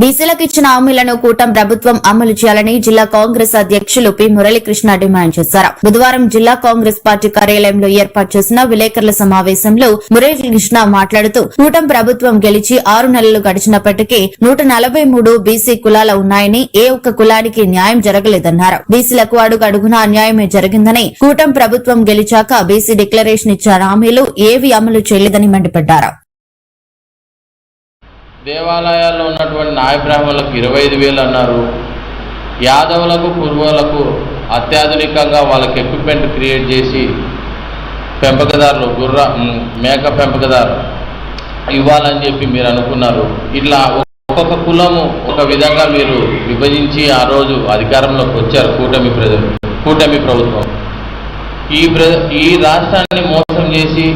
బీసీలకు ఇచ్చిన హామీలను కూటమి ప్రభుత్వం అమలు చేయాలని జిల్లా కాంగ్రెస్ అధ్యక్షులు పి. మురళీకృష్ణ డిమాండ్ చేశారు. బుధవారం జిల్లా కాంగ్రెస్ పార్టీ కార్యాలయంలో ఏర్పాటు చేసిన విలేకరుల సమావేశంలో మురళీకృష్ణ మాట్లాడుతూ కూటమి ప్రభుత్వం గెలిచి ఆరు నెలలు గడిచినప్పటికీ నూట నలభై మూడు బీసీ కులాలు ఉన్నాయని ఏ ఒక్క కులానికి న్యాయం జరగలేదన్నారు. బీసీలకు అడుగు అడుగున అన్యాయమే జరిగిందని కూటమి ప్రభుత్వం గెలిచాక బీసీ డిక్లరేషన్ ఇచ్చిన హామీలు ఏవి అమలు చేయలేదని మండిపడ్డారు. దేవాలయాల్లో ఉన్నటువంటి నాయబ్రాహ్మణులకు ఇరవై ఐదు వేలు అన్నారు. యాదవులకు పూర్వులకు అత్యాధునికంగా వాళ్ళకి ఎక్విప్మెంట్ క్రియేట్ చేసి పెంపకదారులు గుర్ర మేక పెంపకదారు ఇవ్వాలని చెప్పి మీరు అనుకున్నారు. ఇట్లా ఒక్కొక్క కులము ఒక విధంగా మీరు విభజించి ఆ రోజు అధికారంలోకి వచ్చారు కూటమి ప్రజలు కూటమి ప్రభుత్వం. ఈ ప్ర ఈ రాష్ట్రాన్ని మోసం చేసి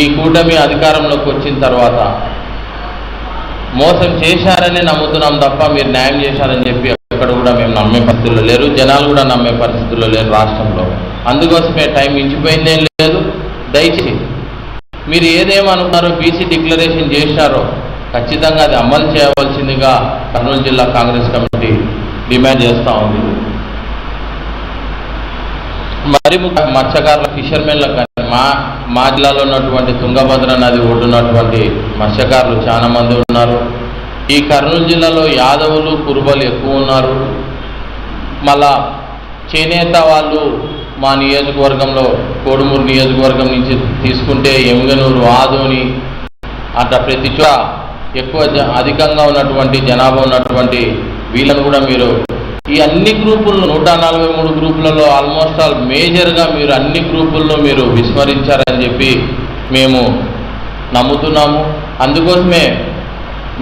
ఈ కూటమి అధికారంలోకి వచ్చిన తర్వాత మోసం చేశారని నమ్ముతున్నాం తప్ప మీరు న్యాయం చేశారని చెప్పి ఎక్కడ కూడా మేము నమ్మే పరిస్థితుల్లో లేరు. జనాలు కూడా నమ్మే పరిస్థితుల్లో లేరు రాష్ట్రంలో. అందుకోసమే టైం మించిపోయిందేం లేదు. దయచేసి మీరు ఏదేమనుకున్నారో బీసీ డిక్లరేషన్ చేశారో ఖచ్చితంగా అది అమలు చేయవలసిందిగా కర్నూలు జిల్లా కాంగ్రెస్ కమిటీ డిమాండ్ చేస్తూ ఉంది. మరి మత్స్యకారుల ఫిషర్మెన్లకు కానీ మా మా జిల్లాలో ఉన్నటువంటి తుంగభద్ర నది ఒడ్డున్నటువంటి మత్స్యకారులు చాలా మంది ఉన్నారు. ఈ కర్నూలు జిల్లాలో యాదవులు కురుబలు ఎక్కువ ఉన్నారు. మళ్ళా చేనేత వాళ్ళు మా నియోజకవర్గంలో కోడుమూరు నియోజకవర్గం నుంచి తీసుకుంటే ఎముగనూరు ఆదోని అట్లా ప్రతి చోట ఎక్కువ అధికంగా ఉన్నటువంటి జనాభా ఉన్నటువంటి వీళ్ళను కూడా మీరు ఈ అన్ని గ్రూపుల్లో నూట నలభై మూడు గ్రూపులలో ఆల్మోస్ట్ ఆల్ మేజర్గా మీరు అన్ని గ్రూపుల్లో మీరు విస్మరించారని చెప్పి మేము నమ్ముతున్నాము. అందుకోసమే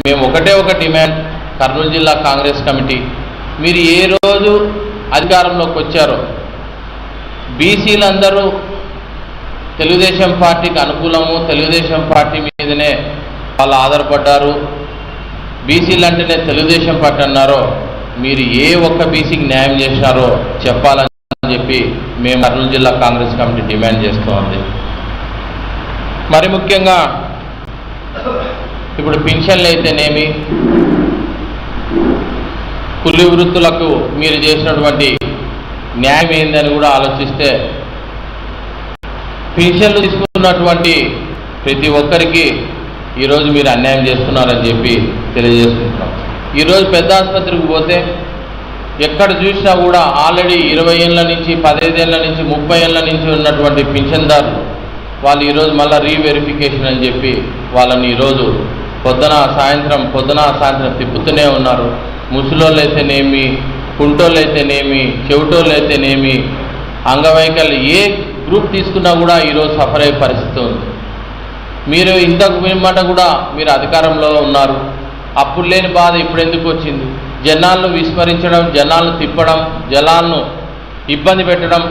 మేము ఒకటే ఒక డిమాండ్ కర్నూలు జిల్లా కాంగ్రెస్ కమిటీ. మీరు ఏ రోజు అధికారంలోకి వచ్చారో బీసీలందరూ తెలుగుదేశం పార్టీకి అనుకూలము తెలుగుదేశం పార్టీ మీదనే వాళ్ళు ఆధారపడ్డారు. బీసీలు అంటేనే తెలుగుదేశం పార్టీ అన్నారో మీరు ఏ ఒక్క బీసీకి న్యాయం చేశారో చెప్పాలని చెప్పి మేము కర్నూలు జిల్లా కాంగ్రెస్ కమిటీ డిమాండ్ చేస్తోంది మరి ముఖ్యంగా ఇప్పుడు పింఛన్లు అయితేనేమి? కులి వృత్తులకు మీరు చేసినటువంటి న్యాయం ఏందని కూడా ఆలోచిస్తే పింఛన్లు తీసుకున్నటువంటి ప్రతి ఒక్కరికి ఈరోజు మీరు అన్యాయం చేస్తున్నారని చెప్పి తెలియజేసుకుంటున్నాం ఈరోజు పెద్ద ఆసుపత్రికి పోతే ఎక్కడ చూసినా కూడా ఆల్రెడీ ఇరవై ఏళ్ళ నుంచి పదహైదేళ్ళ నుంచి ముప్పై ఏళ్ళ నుంచి ఉన్నటువంటి పింఛన్దారులు వాళ్ళు ఈరోజు మళ్ళీ రీవెరిఫికేషన్ అని చెప్పి వాళ్ళని ఈరోజు పొద్దున సాయంత్రం పొద్దున సాయంత్రం తిప్పుతూనే ఉన్నారు. ముసలోళ్ళు అయితేనేమి కుంటోళ్ళు అయితేనేమి చెవిటోళ్ళు అయితేనేమి అంగవైకల్యం ఏ గ్రూప్ తీసుకున్నా కూడా ఈరోజు సఫర్ అయ్యే పరిస్థితి ఉంది. మీరు ఇంతకు మిమ్మట కూడా మీరు అధికారంలో ఉన్నారు. అప్పుడు లేని బాధ ఇప్పుడు ఎందుకు వచ్చింది? జనాలను విస్మరించడం జనాలను తిప్పడం జనాలను ఇబ్బంది పెట్టడం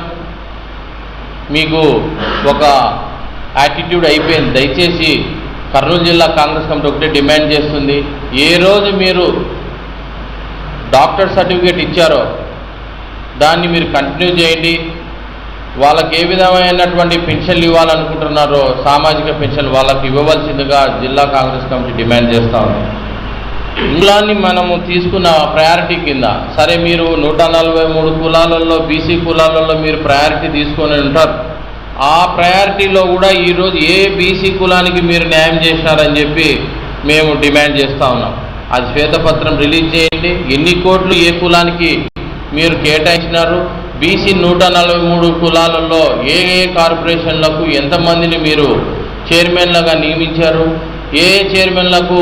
మీకు ఒక యాటిట్యూడ్ అయిపోయింది. దయచేసి కర్నూలు జిల్లా కాంగ్రెస్ కమిటీ ఒకటే డిమాండ్ చేస్తుంది. ఏ రోజు మీరు డాక్టర్ సర్టిఫికేట్ ఇచ్చారో దాన్ని మీరు కంటిన్యూ చేయండి. వాళ్ళకి ఏ విధమైనటువంటి పెన్షన్లు ఇవ్వాలనుకుంటున్నారో సామాజిక పెన్షన్ వాళ్ళకి ఇవ్వవలసిందిగా జిల్లా కాంగ్రెస్ కమిటీ డిమాండ్ చేస్తూ ఉంది. కులాన్ని మనము తీసుకున్న ప్రయారిటీ కింద సరే మీరు నూట నలభై మూడు కులాలలో బీసీ కులాలలో మీరు ప్రయారిటీ తీసుకొని ఉంటారు. ఆ ప్రయారిటీలో కూడా ఈరోజు ఏ బీసీ కులానికి మీరు న్యాయం చేసినారని చెప్పి మేము డిమాండ్ చేస్తూ ఉన్నాం. అది శ్వేతపత్రం రిలీజ్ చేయండి. ఎన్ని కోట్లు ఏ కులానికి మీరు కేటాయించినారు? బీసీ నూట నలభై మూడు కులాలలో ఏ ఏ కార్పొరేషన్లకు ఎంతమందిని మీరు చైర్మన్లుగా నియమించారు? ఏ చైర్మన్లకు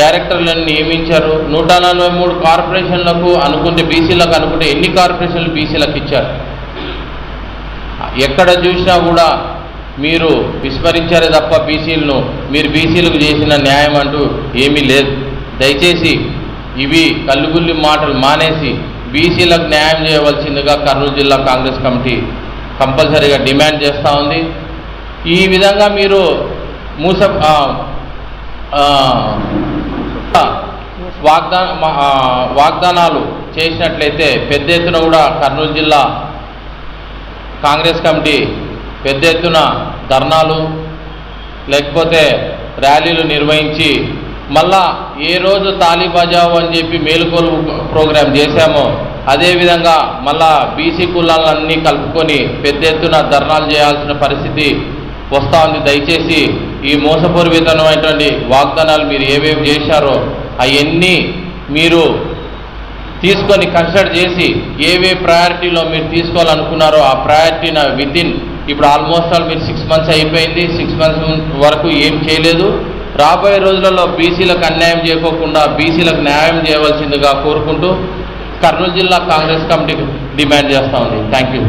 డైరెక్టర్లను నియమించారు. నూట నలభై మూడు కార్పొరేషన్లకు అనుకుంటే బీసీలకు అనుకుంటే ఎన్ని కార్పొరేషన్లు బీసీలకు ఇచ్చారు? ఎక్కడ చూసినా కూడా మీరు విస్మరించారే తప్ప బీసీలను మీరు బీసీలకు చేసిన న్యాయం అంటూ ఏమీ లేదు. దయచేసి ఇవి కల్లుగుల్లి మాటలు మానేసి బీసీలకు న్యాయం చేయవలసిందిగా కర్నూలు జిల్లా కాంగ్రెస్ కమిటీ కంపల్సరీగా డిమాండ్ చేస్తూ ఉంది. ఈ విధంగా మీరు మూస వాగ్దా వాగ్దానాలు చేసినట్లయితే పెద్ద ఎత్తున కూడా కర్నూలు జిల్లా కాంగ్రెస్ కమిటీ పెద్ద ఎత్తున ధర్నాలు లేకపోతే ర్యాలీలు నిర్వహించి మళ్ళా ఏ రోజు తాలీ బజావు అని చెప్పి మేలుకోలు ప్రోగ్రాం చేశామో అదేవిధంగా మళ్ళా బీసీ కులాలన్నీ కలుపుకొని పెద్ద ఎత్తున ధర్నాలు చేయాల్సిన పరిస్థితి వస్తూ ఉంది. దయచేసి ఈ మోసపూరితమైనటువంటి వాగ్దానాలు మీరు ఏవేవి చేశారో అవన్నీ మీరు తీసుకొని కన్సిడర్ చేసి ఏవే ప్రయారిటీలో మీరు తీసుకోవాలనుకున్నారో ఆ ప్రయారిటీన వితిన్ ఇప్పుడు ఆల్మోస్ట్ ఆల్ మీరు సిక్స్ మంత్స్ అయిపోయింది. సిక్స్ మంత్స్ వరకు ఏం చేయలేదు. రాబోయే రోజులలో బీసీలకు అన్యాయం చేయకోకుండా బీసీలకు న్యాయం చేయవలసిందిగా కోరుకుంటూ కర్నూలు జిల్లా కాంగ్రెస్ కమిటీ డిమాండ్ చేస్తూ ఉంది. Thank you.